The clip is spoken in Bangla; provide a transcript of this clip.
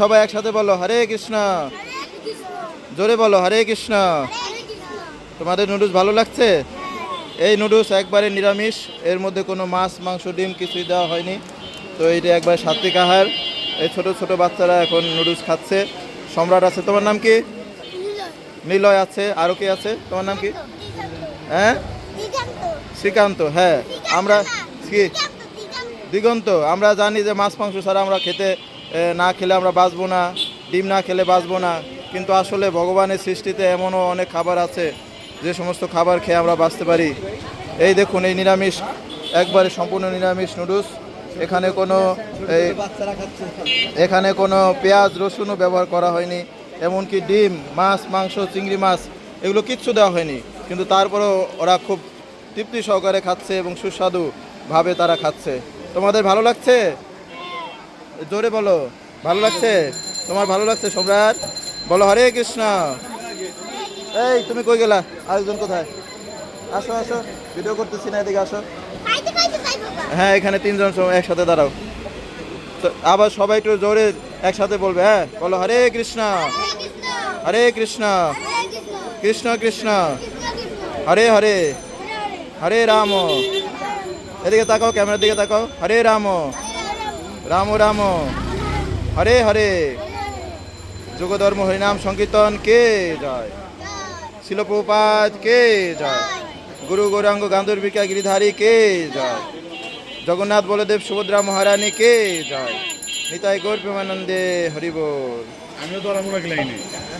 সবাই একসাথে বলো হরে কৃষ্ণ। জোরে বলো হরে কৃষ্ণ। তোমাদের নুডলস ভালো লাগছে? এই নুডলস একবারে নিরামিষ এর মধ্যে কোনো মাছ মাংস ডিম কিছুই দেওয়া হয়নি। তো এইটা একবার সাত্বিক আহার। এই ছোট ছোট বাচ্চারা এখন নুডলস খাচ্ছে। সম্রাট আছে তোমার নাম কি? নিলয় আছে আরও কি আছে? তোমার নাম কি? হ্যাঁ? শ্রীকান্ত হ্যাঁ। আমরা কি? দিগন্ত। আমরা জানি যে মাছ মাংস ছাড়া আমরা খেতে না খেলে আমরা বাঁচবো না, ডিম না খেলে বাঁচবো না। কিন্তু আসলে ভগবানের সৃষ্টিতে এমনও অনেক খাবার আছে, যে সমস্ত খাবার খেয়ে আমরা বাঁচতে পারি। এই দেখুন, এই নিরামিষ, একবারে সম্পূর্ণ নিরামিষ নুডলস। এখানে কোনো এই, এখানে কোনো পেঁয়াজ, রসুনও ব্যবহার করা হয়নি। এমনকি ডিম, মাছ, মাংস, চিংড়ি মাছ, এগুলো কিচ্ছু দেওয়া হয়নি। কিন্তু তারপরেও ওরা খুব তৃপ্তি সহকারে খাচ্ছে এবং সুস্বাদু ভাবে তারা খাচ্ছে। তোমাদের ভালো লাগছে? জোরে বলো। ভালো লাগছে? তোমার ভালো লাগছে সম্রাট? বলো হরে কৃষ্ণ। এই তুমি কই গেলা? আরেকজন কোথায়? আসো আসো। ভিডিও করতেছি না এদিকে আসো। হ্যাঁ এখানে তিনজন একসাথে দাঁড়াও। তো আবার সবাই একটু জোরে একসাথে বলবে হ্যাঁ? বলো হরে কৃষ্ণ। হরে কৃষ্ণ। কৃষ্ণ কৃষ্ণ। হরে হরে। হরে রাম। এদিকে তাকাও ক্যামেরার দিকে তাকাও। হরে রাম। রাম রাম হরে হরে যোগধর্ম হরিনাম সংকীর্তন কে জয় শিলপ্রপাত কে জয় গুরু গৌরাঙ্গ গান্ধর্বিকা গিরিধারী কে জয় জগন্নাথ বলদেব সুভদ্রা মহারানী কে জয় নিতাই গৌর প্রেমানন্দে হরিবোল আমিও তো আর গেলাই